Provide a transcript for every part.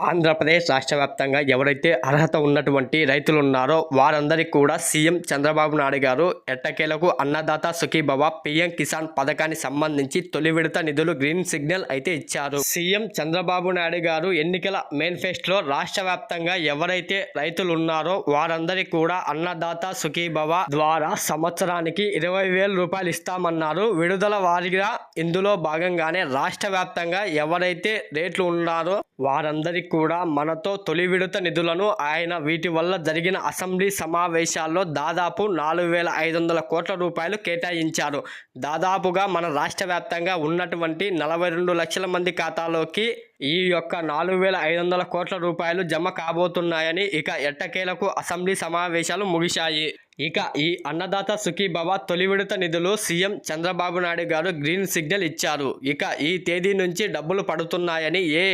ఆంధ్రప్రదేశ్ రాష్ట్ర వ్యాప్తంగా ఎవరైతే అర్హత ఉన్నటువంటి రైతులు ఉన్నారో వారందరికీ కూడా సీఎం చంద్రబాబు నాయుడు గారు ఎట్టకేలకు అన్నదాత సుఖీభవ పిఎం కిసాన్ పథకానికి సంబంధించి తొలి విడత నిధులు గ్రీన్ సిగ్నల్ అయితే ఇచ్చారు. సీఎం చంద్రబాబు నాయుడు గారు ఎన్నికల మేనిఫెస్టోలో రాష్ట్ర వ్యాప్తంగా ఎవరైతే రైతులు ఉన్నారో వారందరికీ కూడా అన్నదాత సుఖీభవ ద్వారా సంవత్సరానికి ఇరవై వేల రూపాయలు ఇస్తామన్నారు. విడుదల వారీగా ఇందులో భాగంగానే రాష్ట్ర వ్యాప్తంగా ఎవరైతే రేట్లు ఉన్నారో వారందరికీ కూడా మనతో తొలి విడత నిధులను ఆయన వీటి వల్ల జరిగిన అసెంబ్లీ సమావేశాల్లో దాదాపు నాలుగు వేల ఐదు వందల కోట్ల రూపాయలు కేటాయించారు. దాదాపుగా మన రాష్ట్ర వ్యాప్తంగా ఉన్నటువంటి నలభై రెండు లక్షల మంది ఖాతాలోకి ఈ యొక్క నాలుగు వేల ఐదు వందల కోట్ల రూపాయలు జమ కాబోతున్నాయని ఇక ఎట్టకేలకు అసెంబ్లీ సమావేశాలు ముగిశాయి. ఇక ఈ అన్నదాత సుఖీభవ తొలి విడత నిధులు సీఎం చంద్రబాబు నాయుడు గారు గ్రీన్ సిగ్నల్ ఇచ్చారు. ఇక ఈ తేదీ నుంచి డబ్బులు పడుతున్నాయని ఏ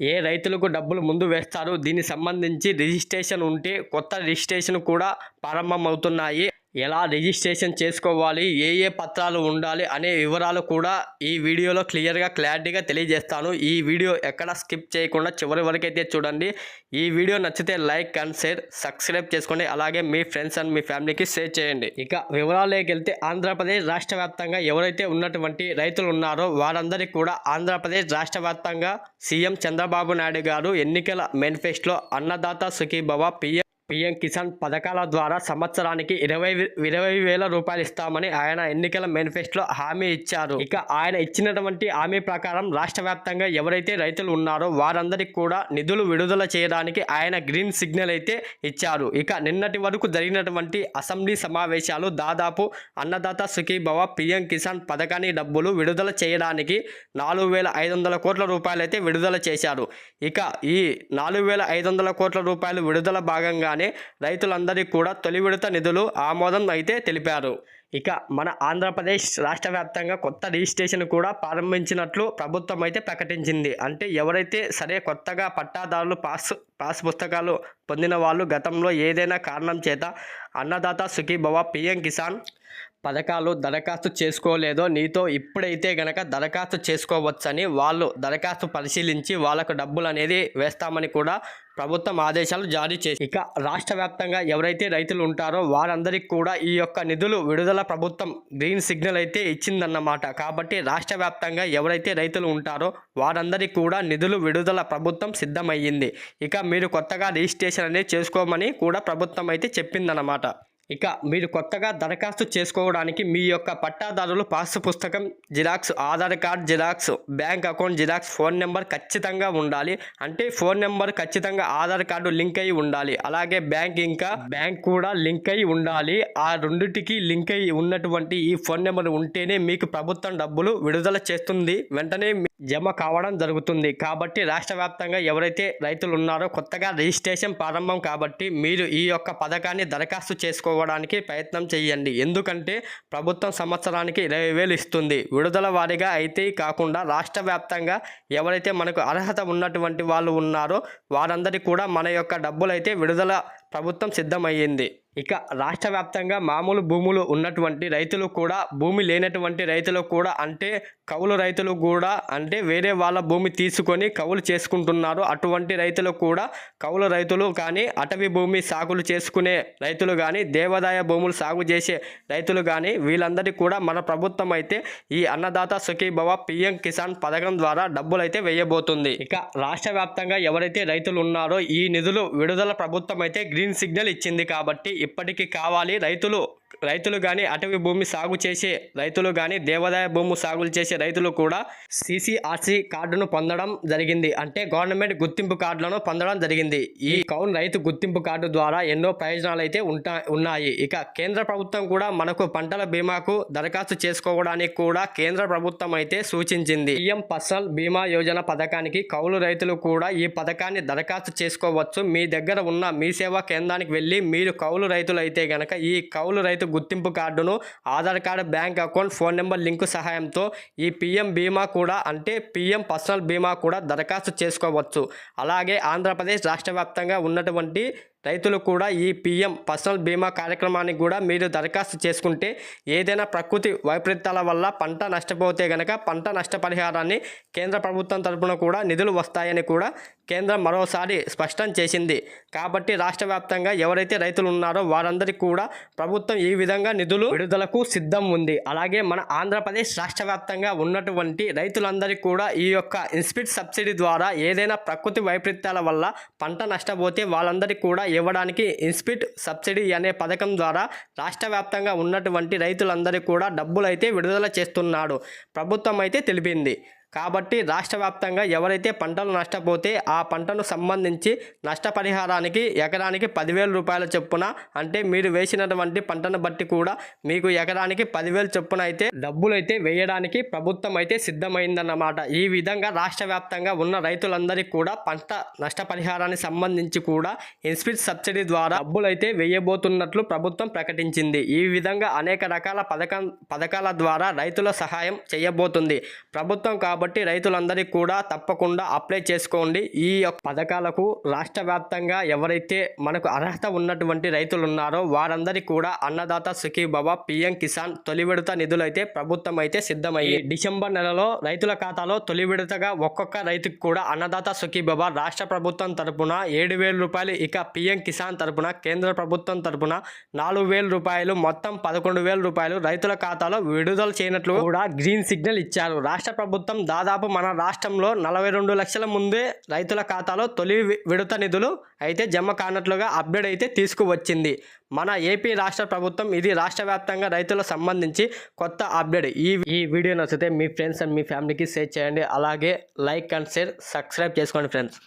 ఏ రైతులకు డబ్బులు ముందు వేస్తారు? దీనికి సంబంధించి రిజిస్ట్రేషన్ ఉంటే కొత్త రిజిస్ట్రేషన్ కూడా ప్రారంభమవుతున్నాయి. ఎలా రిజిస్ట్రేషన్ చేసుకోవాలి? ఏ ఏ పత్రాలు ఉండాలి? అనే వివరాలు కూడా ఈ వీడియోలో క్లియర్గా క్లారిటీగా తెలియజేస్తాను. ఈ వీడియో ఎక్కడ స్కిప్ చేయకుండా చివరి వరకు అయితే చూడండి. ఈ వీడియో నచ్చితే లైక్ అండ్ షేర్ సబ్స్క్రైబ్ చేసుకోండి అలాగే మీ ఫ్రెండ్స్ అండ్ మీ ఫ్యామిలీకి షేర్ చేయండి. ఇక వివరాల్లోకి వెళ్తే ఆంధ్రప్రదేశ్ రాష్ట్ర వ్యాప్తంగా ఎవరైతే ఉన్నటువంటి రైతులు ఉన్నారో వారందరికీ కూడా ఆంధ్రప్రదేశ్ రాష్ట్ర వ్యాప్తంగా సీఎం చంద్రబాబు నాయుడు గారు ఎన్నికల మేనిఫెస్టోలో అన్నదాత సుఖీభవ పిఎం పీఎం కిసాన్ పథకాల ద్వారా సంవత్సరానికి ఇరవై ఇరవై వేల రూపాయలు ఇస్తామని ఆయన ఎన్నికల మేనిఫెస్టోలో హామీ ఇచ్చారు. ఇక ఆయన ఇచ్చినటువంటి హామీ ప్రకారం రాష్ట్ర వ్యాప్తంగా ఎవరైతే రైతులు ఉన్నారో వారందరికీ కూడా నిధులు విడుదల చేయడానికి ఆయన గ్రీన్ సిగ్నల్ అయితే ఇచ్చారు. ఇక నిన్నటి వరకు జరిగినటువంటి అసెంబ్లీ సమావేశాలు దాదాపు అన్నదాత సుఖీభవ పీఎం కిసాన్ పథకాన్ని డబ్బులు విడుదల చేయడానికి నాలుగు వేల ఐదు వందల కోట్ల రూపాయలు అయితే విడుదల చేశారు. ఇక ఈ నాలుగు వేల ఐదు వందల కోట్ల రూపాయలు విడుదల భాగంగా భాగంగానే రైతులందరికీ కూడా తొలి విడత నిధులు ఆమోదం అయితే తెలిపారు. ఇక మన ఆంధ్రప్రదేశ్ రాష్ట్ర వ్యాప్తంగా కొత్త రిజిస్ట్రేషన్ కూడా ప్రారంభించినట్లు ప్రభుత్వం అయితే ప్రకటించింది. అంటే ఎవరైతే సరే కొత్తగా పట్టాదారులు పాస్ పాస్ పుస్తకాలు పొందిన వాళ్ళు గతంలో ఏదైనా కారణం చేత అన్నదాత సుఖీభవ పిఎం కిసాన్ పథకాలు దరఖాస్తు చేసుకోలేదో నీతో ఇప్పుడైతే గనక దరఖాస్తు చేసుకోవచ్చని వాళ్ళు దరఖాస్తు పరిశీలించి వాళ్ళకు డబ్బులు అనేది వేస్తామని కూడా ప్రభుత్వం ఆదేశాలు జారీ చేసి ఇక రాష్ట్ర వ్యాప్తంగా ఎవరైతే రైతులు ఉంటారో వారందరికీ కూడా ఈ యొక్క నిధులు విడుదల ప్రభుత్వం గ్రీన్ సిగ్నల్ అయితే ఇచ్చిందన్నమాట. కాబట్టి రాష్ట్ర వ్యాప్తంగా ఎవరైతే రైతులు ఉంటారో వారందరికీ కూడా నిధులు విడుదల ప్రభుత్వం సిద్ధమయ్యింది. ఇక మీరు కొత్తగా రిజిస్ట్రేషన్ అనేది చేసుకోమని కూడా ప్రభుత్వం అయితే చెప్పిందన్నమాట. ఇక మీరు కొత్తగా దరఖాస్తు చేసుకోవడానికి మీ యొక్క పట్టాదారులు పాస్ పుస్తకం xerox Aadhaar card xerox bank account xerox phone number ఖచ్చితంగా ఉండాలి. అంటే ఫోన్ నెంబర్ ఖచ్చితంగా ఆధార్ కార్డు లింక్ అయి ఉండాలి. అలాగే బ్యాంక్ ఇంకా బ్యాంక్ కూడా లింక్ అయి ఉండాలి. ఆ రెండిటికి లింక్ అయి ఉన్నటువంటి ఈ ఫోన్ నెంబర్ ఉంటేనే మీకు ప్రభుత్వం డబ్బులు విడుదల చేస్తుంది. వెంటనే జమ కావడం జరుగుతుంది. కాబట్టి రాష్ట్ర వ్యాప్తంగా ఎవరైతే రైతులు ఉన్నారో కొత్తగా రిజిస్ట్రేషన్ ప్రారంభం కాబట్టి మీరు ఈ యొక్క పథకాన్ని దరఖాస్తు చేసుకోవడానికి ప్రయత్నం చేయండి. ఎందుకంటే ప్రభుత్వం సంవత్సరానికి ఇరవై వేలు ఇస్తుంది. విడుదల వారీగా అయితే కాకుండా రాష్ట్ర వ్యాప్తంగా ఎవరైతే మనకు అర్హత ఉన్నటువంటి వాళ్ళు ఉన్నారో వారందరికీ కూడా మన యొక్క డబ్బులైతే విడుదల ప్రభుత్వం సిద్ధమయ్యింది. ఇక రాష్ట్ర వ్యాప్తంగా మామూలు భూములు ఉన్నటువంటి రైతులు కూడా భూమి లేనటువంటి రైతులు కూడా అంటే కౌలు రైతులు కూడా అంటే వేరే వాళ్ళ భూమి తీసుకొని కౌలు చేసుకుంటున్నారు. అటువంటి రైతులు కూడా కౌలు రైతులు కానీ అటవీ భూమి సాగులు చేసుకునే రైతులు కానీ దేవాదాయ భూములు సాగు చేసే రైతులు కానీ వీళ్ళందరికీ కూడా మన ప్రభుత్వం అయితే ఈ అన్నదాత సుఖీభవ పిఎం కిసాన్ పథకం ద్వారా డబ్బులు అయితే వేయబోతుంది. ఇక రాష్ట్ర వ్యాప్తంగా ఎవరైతే రైతులు ఉన్నారో ఈ నిధులు విడుదల ప్రభుత్వం అయితే గ్రీన్ సిగ్నల్ ఇచ్చింది కాబట్టి ఇప్పటికీ కావాలి రైతులు. రైతులు కానీ అటవీ భూమి సాగు చేసే రైతులు కానీ దేవాదాయ భూమి సాగులు చేసే రైతులు కూడా సిసిఆర్సి కార్డును పొందడం జరిగింది. అంటే గవర్నమెంట్ గుర్తింపు కార్డులను పొందడం జరిగింది. ఈ కౌన్ రైతు గుర్తింపు కార్డు ద్వారా ఎన్నో ప్రయోజనాలు అయితే ఉంటా ఉన్నాయి. ఇక కేంద్ర ప్రభుత్వం కూడా మనకు పంటల బీమాకు దరఖాస్తు చేసుకోవడానికి కూడా కేంద్ర ప్రభుత్వం అయితే సూచించింది. పిఎం ఫసల్ బీమా యోజన పథకానికి కౌలు రైతులు కూడా ఈ పథకాన్ని దరఖాస్తు చేసుకోవచ్చు. మీ దగ్గర ఉన్న మీ సేవా కేంద్రానికి వెళ్ళి మీరు కౌలు రైతులు అయితే గనక ఈ కౌలు రైతు గుర్తింపు కార్డును Aadhaar card bank account phone number link సహాయంతో ఈ పిఎం బీమా కూడా అంటే పిఎం పర్సనల్ బీమా కూడా దరఖాస్తు చేసుకోవచ్చు. అలాగే ఆంధ్రప్రదేశ్ రాష్ట్ర వ్యాప్తంగా ఉన్నటువంటి రైతులు కూడా ఈ పిఎం ఫసల్ బీమా కార్యక్రమానికి కూడా మీరు దరఖాస్తు చేసుకుంటే ఏదైనా ప్రకృతి వైపరీత్యాల వల్ల పంట నష్టపోతే గనక పంట నష్టపరిహారాన్ని కేంద్ర ప్రభుత్వం తరపున కూడా నిధులు వస్తాయని కూడా కేంద్రం మరోసారి స్పష్టం చేసింది. కాబట్టి రాష్ట్ర వ్యాప్తంగా ఎవరైతే రైతులు ఉన్నారో వారందరికీ కూడా ప్రభుత్వం ఈ విధంగా నిధులు విడుదలకు సిద్ధం ఉంది. అలాగే మన ఆంధ్రప్రదేశ్ రాష్ట్ర వ్యాప్తంగా ఉన్నటువంటి రైతులందరికీ కూడా ఈ యొక్క ఇన్స్పిట్ సబ్సిడీ ద్వారా ఏదైనా ప్రకృతి వైపరీత్యాల వల్ల పంట నష్టపోతే వాళ్ళందరికీ కూడా ఇవ్వడానికి ఇన్స్పిట్ సబ్సిడీ అనే పథకం ద్వారా రాష్ట్ర వ్యాప్తంగా ఉన్నటువంటి రైతులందరికీ కూడా డబ్బులు అయితే విడుదల చేస్తున్నాడు. ప్రభుత్వం అయితే తెలిపింది. కాబట్టి రాష్ట్ర వ్యాప్తంగా ఎవరైతే పంటలు నష్టపోతే ఆ పంటను సంబంధించి నష్టపరిహారానికి ఎకరానికి పదివేల రూపాయల చొప్పున అంటే మీరు వేసినటువంటి పంటను బట్టి కూడా మీకు ఎకరానికి పదివేల చొప్పున అయితే డబ్బులు అయితే వేయడానికి ప్రభుత్వం అయితే సిద్ధమైందన్నమాట. ఈ విధంగా రాష్ట్ర వ్యాప్తంగా ఉన్న రైతులందరికీ కూడా పంట నష్టపరిహారానికి సంబంధించి కూడా ఇన్స్పిట్ సబ్సిడీ ద్వారా డబ్బులు అయితే వేయబోతున్నట్లు ప్రభుత్వం ప్రకటించింది. ఈ విధంగా అనేక రకాల పథకం పథకాల ద్వారా రైతుల సహాయం చేయబోతుంది. ప్రభుత్వం కాబట్టి కాబట్టి రైతులందరికీ కూడా తప్పకుండా అప్లై చేసుకోండి. ఈ యొక్క పథకాలకు రాష్ట్ర వ్యాప్తంగా ఎవరైతే మనకు అర్హత ఉన్నటువంటి రైతులు ఉన్నారో వారందరికీ కూడా అన్నదాత సుఖీభవ పిఎం కిసాన్ తొలి విడత నిధులైతే ప్రభుత్వం అయితే సిద్ధమయ్యి డిసెంబర్ నెలలో రైతుల ఖాతాలో తొలి విడతగా ఒక్కొక్క రైతుకు కూడా అన్నదాత సుఖీభవ రాష్ట్ర ప్రభుత్వం తరపున ఏడు వేల రూపాయలు ఇక పిఎం కిసాన్ తరపున కేంద్ర ప్రభుత్వం తరపున నాలుగు వేల రూపాయలు మొత్తం పదకొండు వేల రూపాయలు రైతుల ఖాతాలో విడుదల చేయనట్లు కూడా గ్రీన్ సిగ్నల్ ఇచ్చారు. రాష్ట్ర ప్రభుత్వం దాదాపు మన రాష్ట్రంలో నలభై రెండు లక్షల ముందే రైతుల ఖాతాలో తొలి విడత నిధులు అయితే జమ కానట్లుగా అప్డేట్ అయితే తీసుకువచ్చింది. మన ఏపీ రాష్ట్ర ప్రభుత్వం ఇది రాష్ట్ర వ్యాప్తంగా రైతులకు సంబంధించి కొత్త అప్డేట్. ఈ ఈ వీడియో నచ్చితే మీ ఫ్రెండ్స్ అండ్ మీ ఫ్యామిలీకి షేర్ చేయండి. అలాగే లైక్ అండ్ షేర్ సబ్స్క్రైబ్ చేసుకోండి ఫ్రెండ్స్.